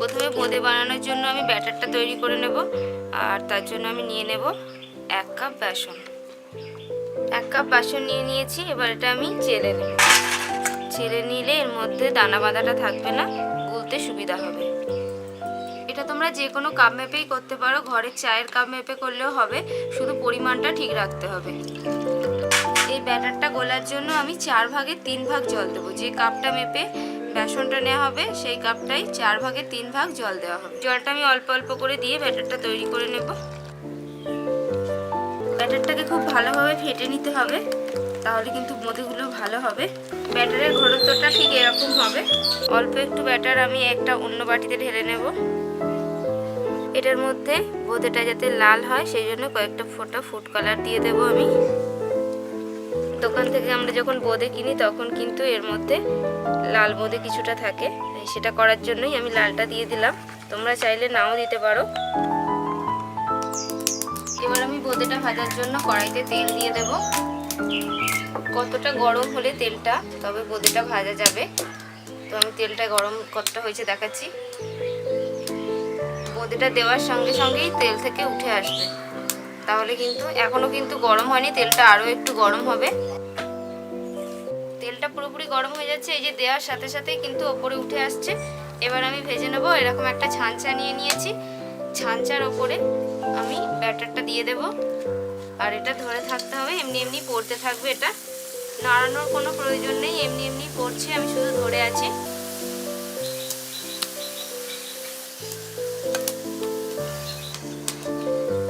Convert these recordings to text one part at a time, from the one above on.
বোঁদে বানানোর জন্য আমি ব্যাটারটা তৈরি করে নেব, আর তার জন্য আমি নিয়ে নেব এক কাপ বেসন। এক কাপ বেসন নিয়ে নিয়েছি, এবার এটা আমি চেলে নেব। চেলে নিলে এর মধ্যে দানা বাঁধাটা থাকবে না, গুলতে সুবিধা হবে। এটা তোমরা যে কোনো কাপ মেপেই করতে পারো, ঘরের চায়ের কাপ মেপে করলেও হবে, শুধু পরিমাণটা ঠিক রাখতে হবে। এই ব্যাটারটা গোলার জন্য আমি চার ভাগে তিন ভাগ জল দেবো, যে কাপটা মেপে বেসনটা নেওয়া হবে, সেই কাপটাই চার ভাগে তিন ভাগ জল দেওয়া হবে। জলটা আমি অল্প অল্প করে দিয়ে ব্যাটারটা তৈরি করে নেব। ব্যাটারটাকে খুব ভালোভাবে ফেটে নিতে হবে, তাহলে কিন্তু বোঁদেগুলো ভালো হবে। ব্যাটারের ঘনত্বটা ঠিক এরকম হবে। অল্প একটু ব্যাটার আমি একটা অন্য বাটিতে ঢেলে নেব। এটার মধ্যে বোঁদেটা যাতে লাল হয়, সেই জন্য কয়েকটা ফোঁটা ফুড কালার দিয়ে দেবো আমি। দোকান থেকে আমরা যখন বোঁদে কিনি, তখন কিন্তু এর মধ্যে লাল বোঁদে কিছুটা থাকে। সেটা করার জন্যই আমি লালটা দিয়ে দিলাম। তোমরা চাইলে নাও দিতে পারো। এবার আমি বোঁদেটা ভাজার জন্য কড়াইতে তেল দিয়ে দেব। কতটা গরম হলে তেলটা, তবে বোঁদেটা ভাজা যাবে। তো আমি তেলটা গরম কতটা হয়েছে দেখাচ্ছি। বোঁদেটা দেওয়ার সঙ্গে সঙ্গেই তেল থেকে উঠে আসবে। তাহলে কিন্তু, এখনও কিন্তু গরম হয়নি, তেলটা আরও একটু গরম হবে। তেলটা পুরোপুরি গরম হয়ে যাচ্ছে, এই যে দেওয়ার সাথে সাথেই কিন্তু ওপরে উঠে আসছে। এবার আমি ভেজে নেব, এরকম একটা ছাঁচা নিয়ে নিয়েছি। ছাঁচার ওপরে আমি ব্যাটারটা দিয়ে দেব। আর এটা ধরে থাকতে হবে, এমনি এমনি পড়তে থাকবে এটা। নাড়ানোর কোনো প্রয়োজন নেই, এমনি এমনি পড়ছে, আমি শুধু ধরে আছি।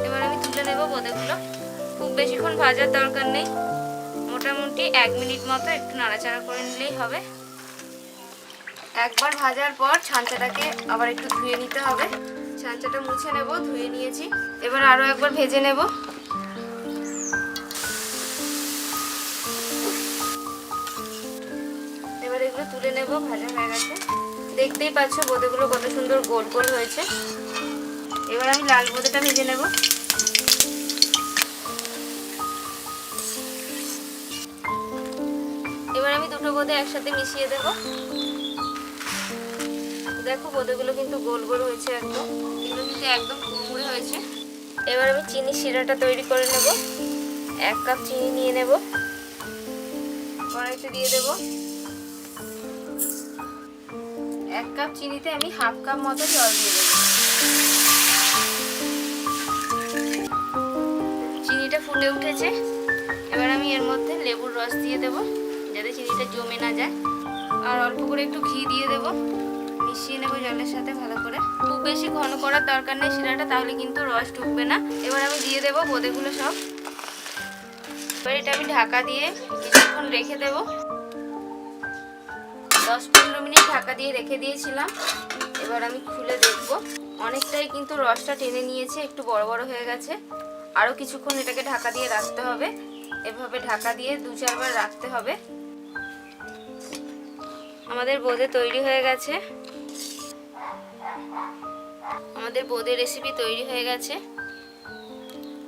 এবার আমি তুলে নেব বোঁদেগুলো। খুব বেশিক্ষণ ভাজার দরকার নেই। মোটামুটি এক মিনিট মতো একটু নাড়াচাড়া করে নিলেই হবে। একবার ভাজার পর ছাঁচাটাকে আবার একটু ধুয়ে নিতে হবে। ছাঁচাটা মুছে নেব, ধুয়ে নিয়েছি। এবার আরও একবার ভেজে নেব। এবার এগুলো তুলে নেব, ভাজা হয়ে গেছে। দেখতেই পাচ্ছ বোঁদেগুলো কত সুন্দর গোল গোল হয়েছে। এবার আমি লাল বোঁদেটা ভেজে নেব। বোঁদে একসাথে মিশিয়ে দেব। দেখো বোঁদেগুলো কিন্তু গোল গোল হয়েছে একদম। এগুলো কিন্তু একদম কুড়মুড়ে হয়েছে। এবার আমি চিনি শিরাটা তৈরি করে নেব। এক কাপ চিনি নিয়ে নেব। কড়াইতে দিয়ে দেব। এক কাপ চিনিতে আমি হাফ কাপ মতো জল দিয়ে দেবো। চিনিটা ফুটে উঠেছে। এবার আমি এর মধ্যে লেবুর রস দিয়ে দেব। যাতে চিনিটা জমে না যায়। আর অল্প করে একটু ঘি দিয়ে দেব। মিশিয়ে নেব জলের সাথে ভালো করে। খুব বেশি ঘন করার দরকার নেই শিরাটা, তাহলে কিন্তু রস ঢুকবে না। এবার আমি দিয়ে দেবো বোঁদেগুলো সব। এবার এটা আমি ঢাকা দিয়ে কিছুক্ষণ রেখে দেব। দশ পনেরো মিনিট ঢাকা দিয়ে রেখে দিয়েছিলাম। এবার আমি খুলে দেখব। অনেকটাই কিন্তু রসটা টেনে নিয়েছে, একটু বড় বড় হয়ে গেছে। আরও কিছুক্ষণ এটাকে ঢাকা দিয়ে রাখতে হবে। এভাবে ঢাকা দিয়ে দু চারবার রাখতে হবে। আমাদের বোঁদে তৈরি হয়ে গেছে। আমাদের বোঁদে রেসিপি তৈরি হয়ে গেছে।